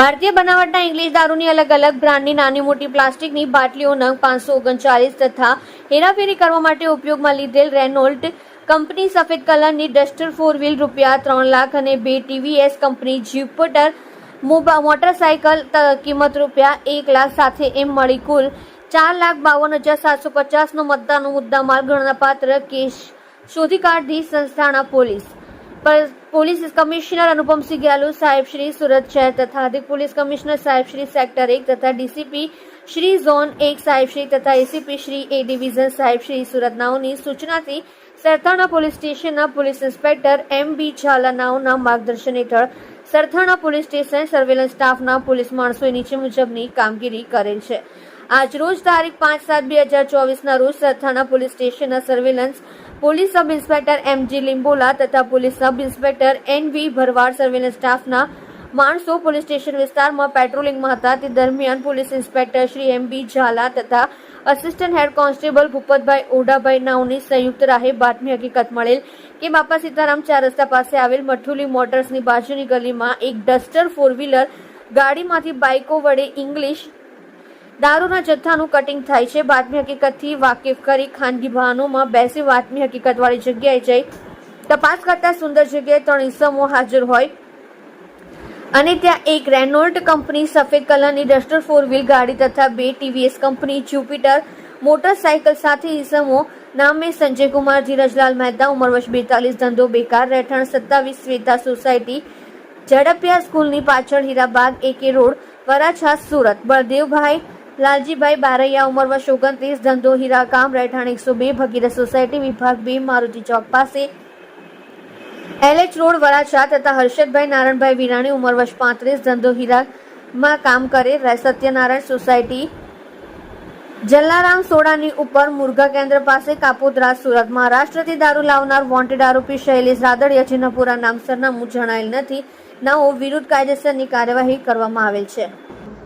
ભારતીય બનાવટના ઇંગ્લિશ દારૂની અલગ અલગ બ્રાન્ડની નાની મોટી પ્લાસ્ટિકની બાટલીઓ નંગ પાંચસો ઓગણચાલીસ તથા હેરાફેરી કરવા માટે ઉપયોગમાં લીધેલ રેનોલ્ટ કંપની સફેદ કલરની ડસ્ટર ફોર વ્હીલ રૂપિયા ત્રણ લાખ અને બે ટીવીએસ કંપની જ્યુપિટર મોટરસાયકલ કિંમત રૂપિયા એક લાખ સાથે એમ મળી કુલ ચાર લાખ બાવન હજાર સાતસો પચાસનો મતદાનનો મુદ્દામાલ ગણનાપાત્ર કેસ શોધી કાઢી સંસ્થાના પોલીસ. પોલીસ કમિશનર અનુપમસિંહ ગ્યાલુ સાહેબ શ્રી સુરત શહેર તથા અધિક પોલીસ કમિશનર સાહેબ શ્રી સેક્ટર એક તથા ડીસીપી શ્રી ઝોન એક સાહેબ શ્રી તથા એસીપી શ્રી એ ડિવિઝન સાહેબ શ્રી સુરતનાઓની સૂચનાથી સરથાણા પોલીસ સ્ટેશનના પોલીસ ઇન્સ્પેક્ટર એમ બી ઝાલાનાઓના માર્ગદર્શન હેઠળ સરથાણા પોલીસ સ્ટેશન સર્વેલન્સ સ્ટાફના પોલીસ માણસોએ નીચે મુજબની કામગીરી કરેલ છે. આજ રોજ તારીખ પાંચ સાત બે હજાર ચોવીસના રોજ સરથાણા પોલીસ સ્ટેશનના surveillance police sub inspector M G Limbola તથા police sub inspector N V Bharwad surveillance સ્ટાફના માણસો પોલીસ સ્ટેશન વિસ્તારમાં પેટ્રોલિંગમાં હતા. તે દરમિયાન police inspector Shri M B Zala તથા assistant head constable Bhupatbhai Odhabhai નાઓની સંયુક્ત રાહે બાતમી હકીકત મળેલ કે બાપા સીતારામ ચાર રસ્તા પાસે આવેલ મઠુલી મોટર્સની બાજુની ગલીમાં એક ડસ્ટર ફોર વ્હીલર ગાડીમાંથી બાઇકો વડે ઇંગ્લિશ દારૂના જથ્થાનું કટિંગ થાય છે. બાતમી હકીકતથી વાકેફ કરી ખાનગી વાહનોમાં બેસી બાતમી હકીકતવાળી જગ્યાએ જઈ તપાસ કરતા સુંદર જગ્યાએ ત્રણ ઇસમો હાજર હોય. અને ત્યાં એક રેનોલ્ટ કંપની, સફેદ કલરની ડસ્ટર ફોર વ્હીલ ગાડી તથા બે ટીવીએસ કંપની જ્યુપિટર મોટરસાયકલ સાથે ઇસમો નામે સંજય કુમાર ધીરજલાલ મહેતા, ઉંમર વર્ષ બેતાલીસ, ધંધો બેકાર, રહેઠાણ સત્તાવીસ, શ્વેતા સોસાયટી, ઝડપિયા સ્કૂલની પાછળ Hirabag, A K road, Varachha, Surat. Baldevbhai Laljibhai Baraiya ઉંમર વર્ષ ઓગણત્રીસ ધંધો હીરાકામ રહેઠાણ એકસો બે, ભગીરથ સોસાયટી, વિભાગ બે, મારુતિ ચોક પાસે. એલએચ રોડ વરાછા તથા હર્ષદભાઈ નારાયણભાઈ વિરાણી ઉંમર વર્ષ પાંત્રીસ ધંધો હીરામાં કામ કરે સત્યનારાયણ સોસાયટી. જલારામ સોડાની ઉપર મુર્ગા કેન્દ્ર પાસે કાપોદ્રા સુરત. મહારાષ્ટ્રથી દારૂ લાવનાર વોન્ટેડ આરોપી શૈલેષ રાદડિયા, જેના પૂરા નામ સરનામું જણાયેલ નથી. નાઓ વિરુદ્ધ કાયદેસરની કાર્યવાહી કરવામાં આવેલ છે.